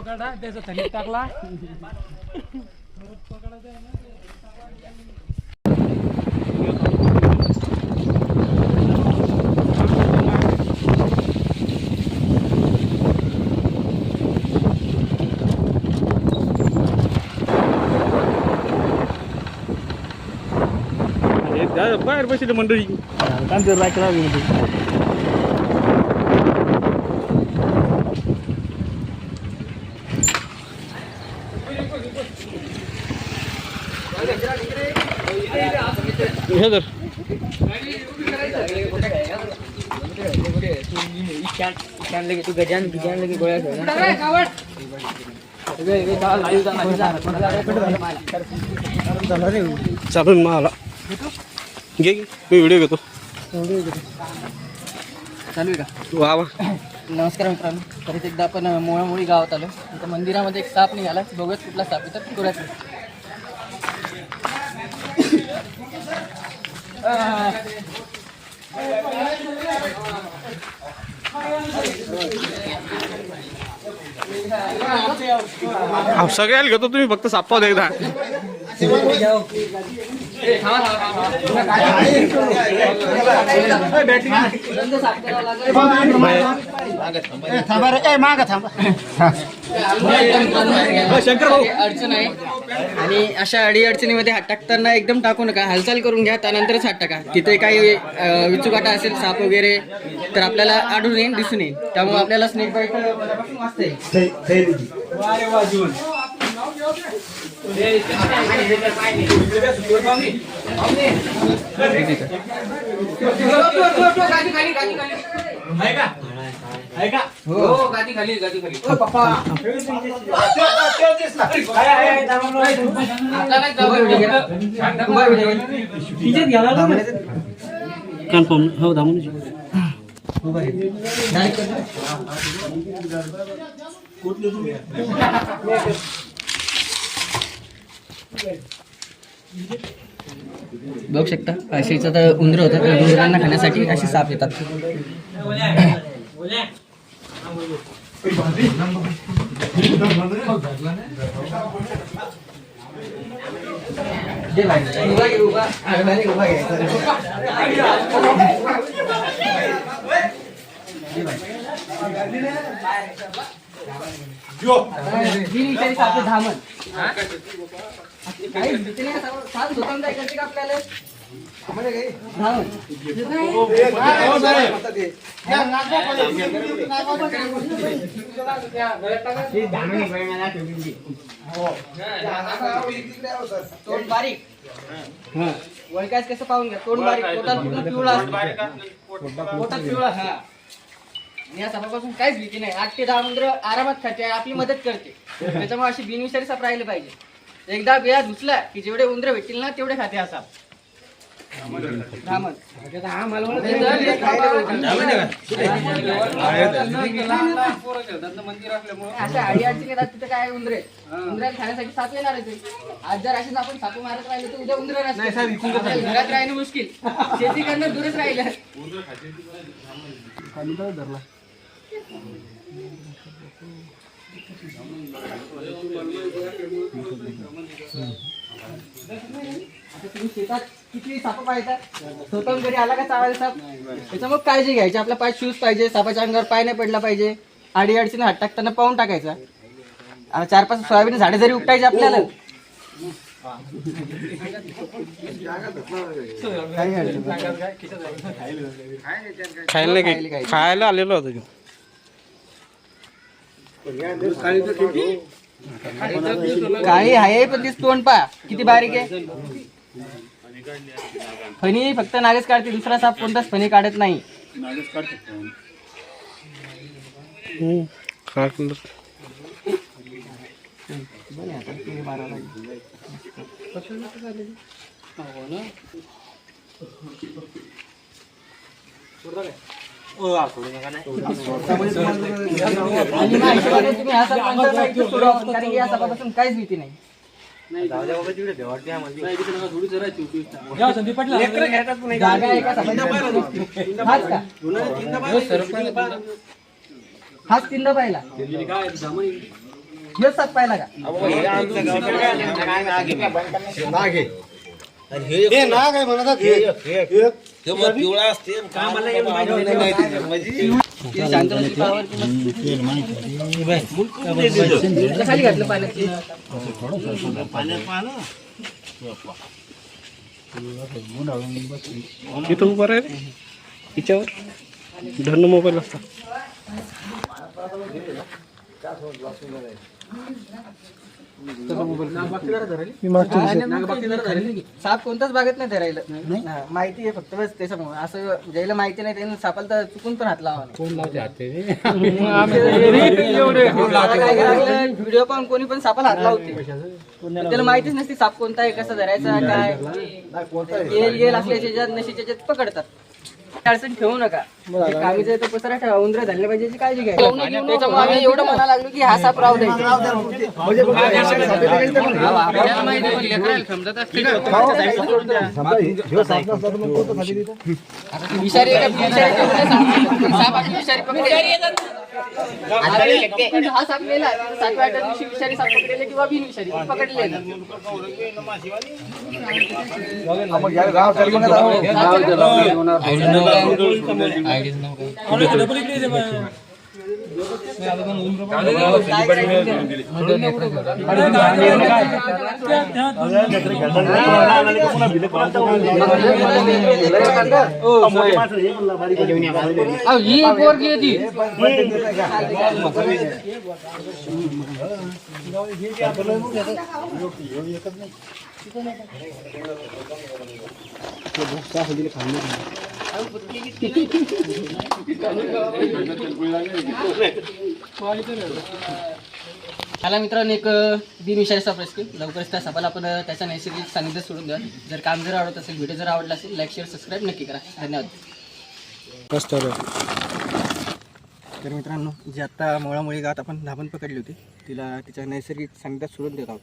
पकडा त्याचा थंडीत टाकला. बाहेर बसले मंडळी. हे तर तू गजान गजान लगे गोळ्या चालून मला घे घे. मी व्हिडिओ घेतो. चालू आहे का वा वा. नमस्कार मित्रांनो. परत एकदा आपण मुळामुळी गावात आलो. इथं मंदिरामध्ये एक साप निघाला. बघूयात कुठला साप इथं तर तुऱ्यात हा, सगळ्याला घेतो तुम्ही फक्त सापवा एकदा. थांबा थांबा रे. थांबा. अडचण आहे. आणि अशा अडी अडचणीमध्ये हात टाकताना एकदम टाकू नका. हालचाल करून घ्या त्यानंतरच हात टाका. तिथे काही विचुकाटा असेल साप वगैरे तर आपल्याला आढळून येईल दिसून येईल. त्यामुळे आपल्याला स्नेक बाईट कन्फर्म हो. दामून बघू शकता अशीचं तर उंदर होतं तर उंदरांना खाण्यासाठी असे साप येतात. ही विचारी साप आहे, धामण काही भीती नाही का साप- साप झोपून जाय करते का आपल्याला धामण तोंड बारीक कसं पाहून घ्या तोंड बारीक पोटात पूर्ण पिवळा असतो पोटात पिवळा हा या सापापासून काहीच भीती नाही आठ ते दहा मंत्र आरामात खाते आपली मदत करते त्याच्यामुळे अशी बिनविषारी साप राहिले पाहिजे एकदा बिया धुसला की जेवढे उंदर भेटतील ना तेवढे खाते हा. साप रामन. अशा आडी अडचणी येतात तिथे काय उंदरे उंदराला खाण्यासाठी साप येणार आहे. आज जर आपण साप मारत राहिलो तर उद्या उंदर नसतील. घरात राहणं मुश्किल शेती करणं दूरच राहिलं आता तुम्ही शेतात किती साप पाहतात स्वतःहून घरी आला का चावायला साप? त्याच्यामुळे काळजी घ्यायची. आपला पाय शूज पाहिजे सापाच्या अंगावर पाय नाही पडला पाहिजे. आडी अडचणी हात टाकताना पाहून टाकायचा. आता चार पाच सोयाबीन झाडे जरी उपटायचे आपल्याला. खायला नाही खायला काही. खायला आलेलो होतो. काळी आहे पण ती तोंड पा किती बारीक आहे. फणी फक्त नागच काढते दुसरा साप कोणताच फणी काढत नाही हम्म. काढलं. आणि माझ्या हिशोबाने तुम्ही हा साप नंतर नाही तर सोडा. कारण की या सापापासून काहीच भीती नाही हाच का? हाच तीनदा पाहिला हेच साप पाहिला. का? हे नाग आहे. म्हणतात की मग. खाली घातलं पाण्यात. इथं उभं राहील? हिच्यावर? धन मोबाईल असता साप कोणताच बागेत नाही धरायला. हा, माहिती आहे फक्त बस त्याच्यामुळे. असं ज्याला माहिती नाही त्याने सापाला तर चुकून पण हात लावा व्हिडिओ पण कोणी पण सापाला हात लावते. पण त्याला माहितीच नसते साप कोणता आहे कसं धरायचा काय. येल येल असल्याच्या नशीच्या पकडतात. अडचण ठेवू नका कामीचा तो पसरा ठेवा उंदर झाले पाहिजे याची काळजी घ्या त्याच्यामुळे आम्ही एवढं म्हणायला लागलो की हा साप राहू द्यायचा हा, विषारी विषारी नाही विषारी हा साप मेला सातव्या आठव्या दिवशी विषारी साप पकडेले किंवा बिनविषारी पकडले ही पोरगी आहे ती मला मित्रांनो एक बिनविषारी साप रेस्क्यू लवकरच त्या सभाला आपण त्याचा त्याच्या नैसर्गिक सानिध्यात सोडून द्या जर काम जर आवडत असेल व्हिडिओ जर आवडला असेल लाईक शेअर सबस्क्राईब नक्की करा. धन्यवाद. तर मित्रांनो जी आत्ता मुळामुळे गात आपण धाबण पकडली होती तिला तिच्या नैसर्गिक सानिध्यात सोडून देत आहोत.